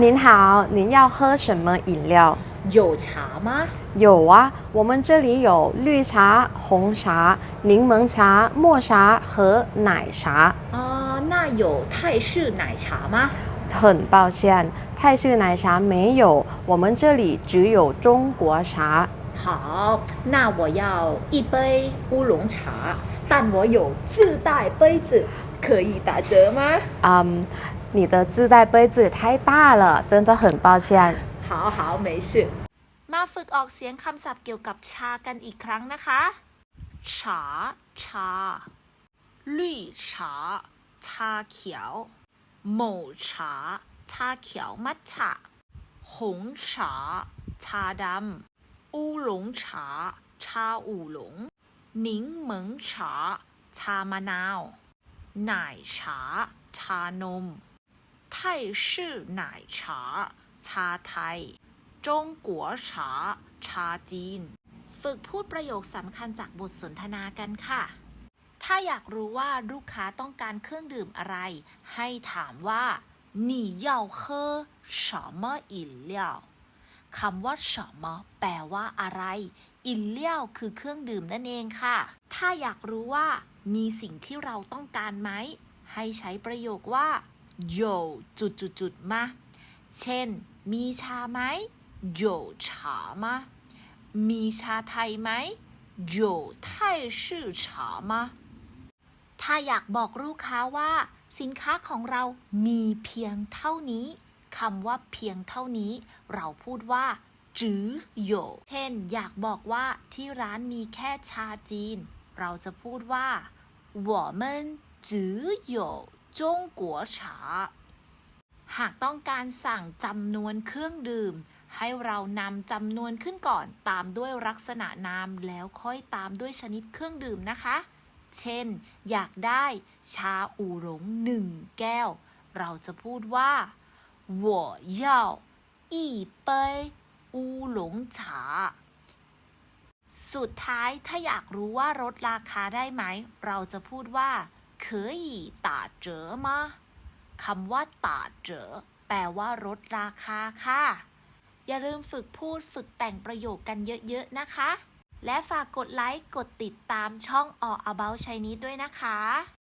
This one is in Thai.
您好，您要喝什么饮料？有茶吗？有啊，我们这里有绿茶、红茶、柠檬茶、抹茶和奶茶。啊，那有泰式奶茶吗？很抱歉，泰式奶茶没有，我们这里只有中国茶。好，那我要一杯乌龙茶，但我有自带杯子，可以打折吗？嗯，你的自带杯子太大了，真的很抱歉。好好，没事。 มาฝึกออกเสียงคำศัพท์เกี่ยวกับชากันอีกครั้งนะคะฉาชาลี่ฉาชาเขียวหม่ฉาชาเขียวมัทฉะหงฉาชาดำอูหลงฉาชาอูหลงหนิงเหมิงฉาชามะนาวหน่ายฉาชานม ไทยชื่อหน่ายฉาชาไทย จงกัวฉา ชาจีน ฝึกพูดประโยคสำคัญจากบทสนทนากันค่ะ ถ้าอยากรู้ว่าลูกค้าต้องการเครื่องดื่มอะไร ให้ถามว่า你要喝什么饮料คำว่า什么แปลว่าอะไร อินเลี้ยวคือเครื่องดื่มนั่นเองค่ะ ถ้าอยากรู้ว่า มีสิ่งที่เราต้องการไหม ให้ใช้ประโยคว่า 有จุดจุดจุดๆๆมา เช่น มีชาไหม有茶吗มีชาไทยไหม有泰式茶吗ถ้าอยากบอกลูกค้าว่า สินค้าของเรามีเพียงเท่านี้คำว่าเพียงเท่านี้ เราพูดว่าจื้อโยเช่น อยากบอกว่าที่ร้านมีแค่ชาจีน เราจะพูดว่า我们只有 中国茶 หากต้องการสั่งจำนวนเครื่องดื่ม ให้เรานำจำนวนขึ้นก่อนตามด้วยลักษณะนามแล้วค่อยตามด้วยชนิดเครื่องดื่มนะคะ เช่น อยากได้ชาอูหลงหนึ่งแก้ว เราจะพูดว่า我要一杯乌龙茶สุดท้ายถ้าอยากรู้ว่าลดราคาได้ไหม เราจะพูดว่า 可以打折吗คำว่าตาเจอแปลว่าลดราคาค่ะ อย่าลืมฝึกพูดฝึกแต่งประโยคกันเยอะๆนะคะ และฝากกดไลค์ กดติดตามช่อง All About Chinese ด้วยนะคะ